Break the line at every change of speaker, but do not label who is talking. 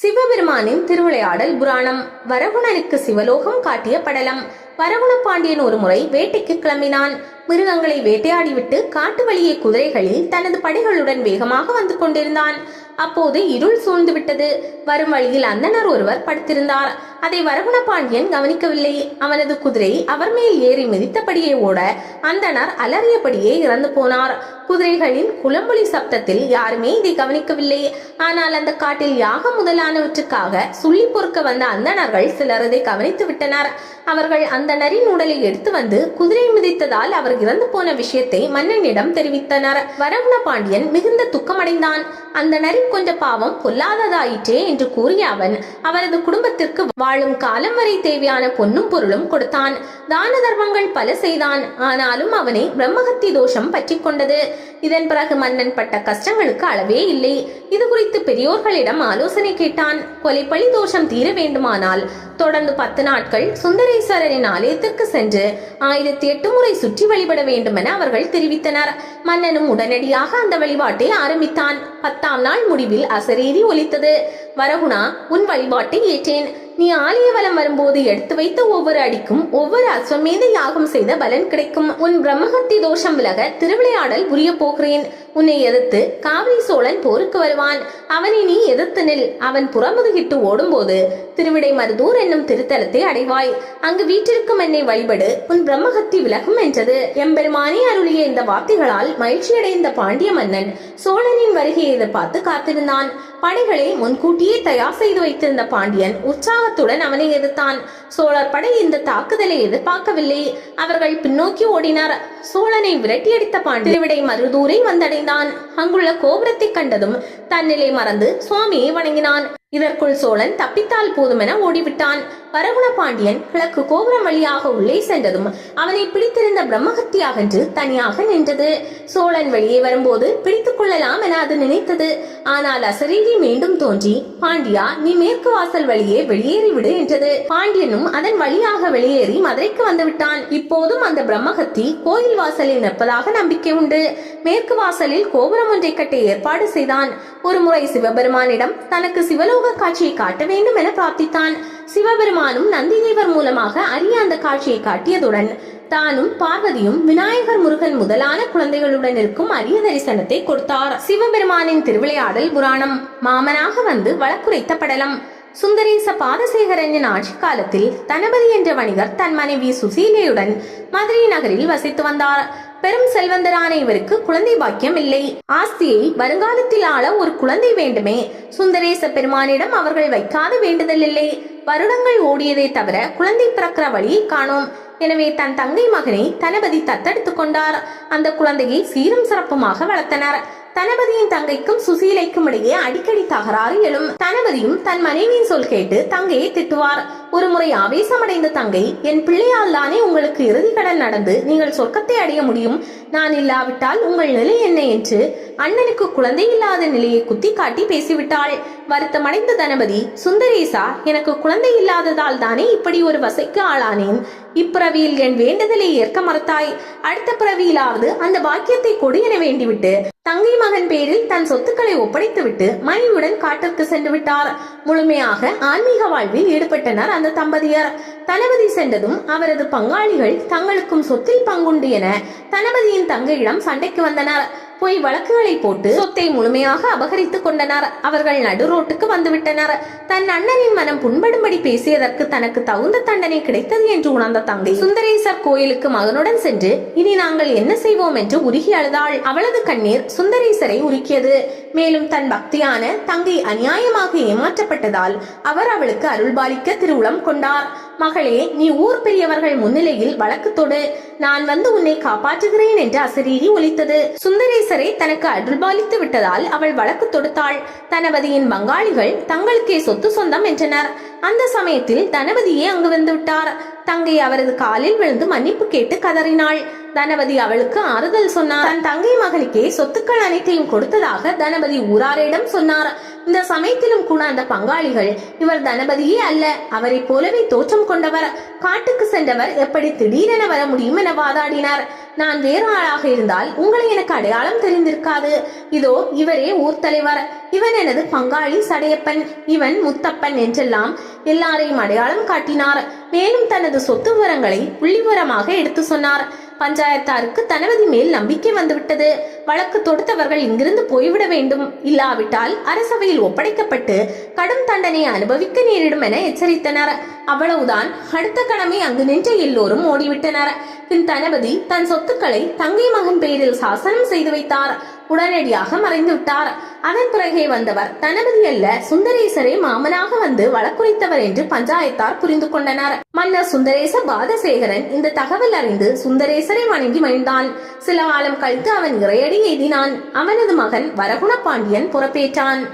சிவபெருமானின் திருவிளையாடல் புராணம். வரகுணனுக்கு சிவலோகம் காட்டிய படலம். வரகுண பாண்டியன் ஒரு முறை வேட்டைக்கு கிளம்பினான். மிருகங்களை வேட்டையாடிவிட்டு காட்டு வழியே குதிரைகளில் தனது படைகளுடன் வேகமாக வந்து கொண்டிருந்தான். அப்போது இருள் சூழ்ந்து விட்டது வரும் வழியில் அந்தணர் ஒருவர் படுத்திருந்தார். அதை வரகுண பாண்டியன் கவனிக்கவில்லை. அவனது குதிரை அவர் மேல் ஏறி மிதித்தபடியே ஓட அந்தணர் அலறியபடியே இறந்து போனார். குதிரைகளின் குளம்பொலி சப்தத்தில் யாருமே இதை கவனிக்கவில்லை. ஆனால் அந்த காட்டில் யாகம் முதலானவற்றுக்காக சுள்ளி பொறுக்க வந்த அந்தணர்கள் சிலர் அதை கவனித்து விட்டனர். அவர்கள் அந்த நரின் உடலை எடுத்து வந்து குதிரை மிதித்ததால் அவர் இறந்து போன விஷயத்தை மன்னனிடம் தெரிவித்தனர். வரகுண பாண்டியன் மிகுந்த துக்கமடைந்தான். அந்த நரி கொஞ்ச பாவம் பொல்லாததாயிற்றே என்று கூறிய அவன் அவரது குடும்பத்திற்கு வாழும் காலம் வரை தேவையான பொன்னும் பொருளும் கொடுத்தான். தான தர்மங்கள் பல செய்தான். ஆனாலும் அவனை பிரம்மஹத்தி தோஷம் பற்றி கொண்டது. இதன் பிறகு மன்னன் பட்ட கஷ்டங்களுக்கு அளவே இல்லை. இது குறித்து பெரியோர்களிடம் ஆலோசனை கேட்டான். கொலைப்பழி தோஷம் தீர வேண்டுமானால் தொடர்ந்து பத்து நாட்கள் சுந்தரேஸ்வரரின் ஆலயத்திற்கு சென்று ஆயிரத்தி எட்டு முறை சுற்றி வழிபட வேண்டும் என அவர்கள் தெரிவித்தனர். மன்னனும் உடனடியாக அந்த வழிபாட்டை ஆரம்பித்தான். பத்தாம் நாள் முடிவில் அசரீரி ஒலித்தது. வரகுணா உன் வழிபாட்டை ஏற்றேன். நீ ஆலய வலம் வரும்போது எடுத்து வைத்த ஒவ்வொரு அடிக்கும் ஒவ்வொரு அஸ்வமேத யாகம் செய்த பலன் கிடைக்கும். உன் பிரம்மஹத்தி தோஷம் விலக திருவிளையாடல் புரிய போகிறேன். உன்னை எதிர்த்து காவிரி சோழன் போருக்கு வருவான். அவனை நீ எதிர்த்து நில். அவன் புறமுதுகிட்டு ஓடும்போது திருவிடை மருதூர் என்னும் திருத்தலத்தை அடைவாய். அங்கு வீற்றிருக்கும் என்னை வழிபடு. உன் பிரம்மகத்தி விலகும் என்றது. எம்பெருமானே அருளிய இந்த வார்த்தைகளால் மகிழ்ச்சியடைந்த பாண்டிய மன்னன் சோழனின் வருகையை எதிர்பார்த்து காத்திருந்தான். படைகளை முன்கூட்டியே தயார் செய்து வைத்திருந்த பாண்டியன் உற்சாகத்துடன் அவனை எதிர்த்தான். சோழர் படை இந்த தாக்குதலை எதிர்பார்க்கவில்லை. அவர்கள் பின்னோக்கி ஓடினர். சோழனை விரட்டியடித்த பாண்டி திருவிடை மருதூரை வந்தடைந்தான். அங்குள்ள கோபுரத்தை கண்டதும் தன்னிலை மறந்து சுவாமியை வணங்கினான். இதற்குள் சோழன் தப்பித்தால் போதுமென ஓடிவிட்டான். பரகுண பாண்டியன் கிழக்கு கோபுரம் வழியாக உள்ளே சென்றதும் அவனை பிடித்திருந்த பிரம்மஹத்தி அகன்று தனியாக நின்றது. சோழன் வெளியே வரும்போது பிடித்துக் கொள்ளலாம் என அது நினைத்தது. ஆனால் அசரீரி மீண்டும் தோன்றி பாண்டியா நீ மேற்கு வாசல் வழியே வெளியேறிவிடு என்றது. பாண்டியனும் அதன் வழியாக வெளியேறி மதுரைக்கு வந்துவிட்டான். இப்போதும் அந்த பிரம்மஹத்தி கோயில் வாசலில் நிற்பதாக நம்பிக்கை உண்டு. மேற்கு வாசலில் கோபுரம் ஒன்றை கட்ட ஏற்பாடு செய்தான். ஒருமுறை சிவபெருமானிடம் தனக்கு சிவலோக காட்சியை காட்ட வேண்டும் என பிரார்த்தித்தான். சிவபெருமானும் நந்திதேவர் மூலமாக அரிய அந்த காட்சியை காட்டியதுடன் தானும் பார்வதியும் விநாயகர் முருகன் முதலான குழந்தைகளுடன் இருக்கும் அரிய தரிசனத்தை கொடுத்தார். சிவபெருமானின் திருவிளையாடல் புராணம். மாமனாக வந்து வழக்குரைத்த படலம். சுந்தரேச பாதசேகரனின் ஆட்சி காலத்தில் தனபதி என்ற வணிகர் தன் மனைவி சுசீலையுடன் மதுரை நகரில் வசித்து வந்தார். பெரும் செல்வந்தரான இவருக்கு குழந்தை பாக்கியம் இல்லை. ஆஸ்தியை வருங்காலத்தில் ஆள ஒரு குழந்தை வேண்டுமே. சுந்தரேச பெருமானிடம் அவர்கள் வைக்காத வேண்டுதல் இல்லை. வருடங்கள் ஓடியதை தவிர குழந்தை பிறக்கிற வழியை காணோம். எனவே தன் தங்கை மகனை தனபதி தத்தெடுத்துக் கொண்டார். அந்த குழந்தையை சீரும் சிறப்புமாக வளர்த்தனர். தனபதியின் தங்கைக்கும் சுசீலைக்கும் இடையே அடிக்கடி தகராறு எழும். தனபதியும் தன் மனைவியின் சொல் கேட்டு தங்கையை திட்டுவார். ஒரு முறை ஆவேசமடைந்த தங்கை என் பிள்ளையால் தானே உங்களுக்கு இறுதி கடன் நடந்து நீங்கள் சொர்க்கத்தை அடைய முடியும். நான் இல்லாவிட்டால் உங்கள் நிலை என்ன? என்று அண்ணனுக்கு குழந்தை இல்லாத நிலையை குத்தி காட்டி பேசிவிட்டாள். வருத்தமடைந்த தனபதி சுந்தரேசா எனக்கு குழந்தை இல்லாததால் தானே இப்படி ஒரு வசைக்கு ஆளானேன்? இப்பிறவியில் என் வேண்டுதலை ஏற்க மறுத்தாய். அடுத்த பிறவியிலாவது அந்த பாக்கியத்தை கொடு என வேண்டிவிட்டு தங்கை மகன் பேரில் தன் சொத்துக்களை ஒப்படைத்துவிட்டு மனைவியுடன் காட்டிற்கு சென்று விட்டார். முழுமையாக ஆன்மீக வாழ்வில் ஈடுபட்டனர் அந்த தம்பதியர். தளபதி சென்றதும் அவரது பங்காளிகள் தங்களுக்கும் சொத்தில் பங்குண்டு என தளபதியின் தங்கையிடம் சண்டைக்கு வந்தனர். போய் வழக்குகளை போட்டு சொத்தை முழுமையாக அபகரித்துக் கொண்டனர். அவர்கள் நடுரோட்டுக்கு வந்துவிட்டனர். தன் அண்ணனின் மனம் புண்படும்படி பேசியதற்கு தனக்கு தகுந்த தண்டனை கிடைத்தது என்று உணர்ந்த தங்கை சுந்தரேசர் கோயிலுக்கு மகனுடன் சென்று இனி நாங்கள் என்ன செய்வோம்? என்று உருகி அழுதாள். அவளது கண்ணீர் சுந்தரேசரை உருக்கியது. மேலும் தன் பக்தியான தங்கை அநியாயமாக ஏமாற்றப்பட்டதால் அவர் அவளுக்கு அருள்பாலிக்க திருவுளம் கொண்டார். மகளே நீ ஊர் பெரியவர்கள் முன்னிலையில் வழக்கு தொடு. நான் வந்து உன்னை காப்பாற்றுகிறேன் என்று அசரீரி ஒலித்தது. சுந்தரேசரை தனக்கு அருள்பாலித்து விட்டதால் அவள் வழக்கு தொடுத்தாள். தனபதியின் பங்காளிகள் தங்களுக்கே சொத்து சொந்தம் என்றனர். அந்த சமயத்தில் தனபதியே அங்கு வந்து விட்டார். தங்கை அவரது காலில் விழுந்து மன்னிப்பு கேட்டு கதறினாள். தனபதி அவளுக்கு ஆறுதல் சொன்னார். தன் தங்கை மகளுக்கே சொத்துக்கள் அனைத்தையும் கொடுத்ததாக தனபதி ஊராரிடம் சொன்னார். இந்த சமயத்திலும் கூட அந்த பங்காளிகள் இவர் தனபதியே அல்ல அவரை போலவே தோற்றம் கொண்டவர். காட்டுக்கு சென்றவர் எப்படி திடீரென வர முடியும் என வாதாடினார். நான் வேறு ஆளாக இருந்தால் உங்களை எனக்கு அடையாளம் தெரிந்திருக்காது. இதோ இவரே ஊர் தலைவர் இவன் எனது பங்காளி சடையப்பன். இவன் முத்தப்பன் என்றெல்லாம் எல்லாரையும் அடையாளம் காட்டினார். மேலும் தனது சொத்து விவரங்களை புள்ளிவரமாக எடுத்து சொன்னார். பஞ்சாயத்தாருக்கு தனவதி மேல் நம்பிக்கை வந்துவிட்டது. வழக்கு தொடுத்தவர்கள் இங்கிருந்து போய்விட வேண்டும். இல்லாவிட்டால் அரசவையில் ஒப்படைக்கப்பட்டு கடும் தண்டனை அனுபவிக்க நேரிடும் என எச்சரித்தனர். அவ்வளவுதான். அடுத்த கடமை அங்கு நின்ற எல்லோரும் ஓடிவிட்டனர். பின் தனபதி தன் சொத்துக்களை தங்கை மகன் பெயரில் சாசனம் செய்து வைத்தார். உடனடியாக மறைந்து விட்டார். அதன் பிறகே வந்தவர் தனபதி அல்ல சுந்தரேசரே மாமனாக வந்து வழக்குரைத்தவர் என்று பஞ்சாயத்தார் புரிந்து கொண்டனர். மன்னர் சுந்தரேச பாதசேகரன் இந்த தகவல் அறிந்து சுந்தரேசரை வணங்கி மகிழ்ந்தான். சில காலம் கழித்து அவன் இறையடி எய்தினான். அவனது மகன் வரகுண பாண்டியன் புறப்பேற்றான்.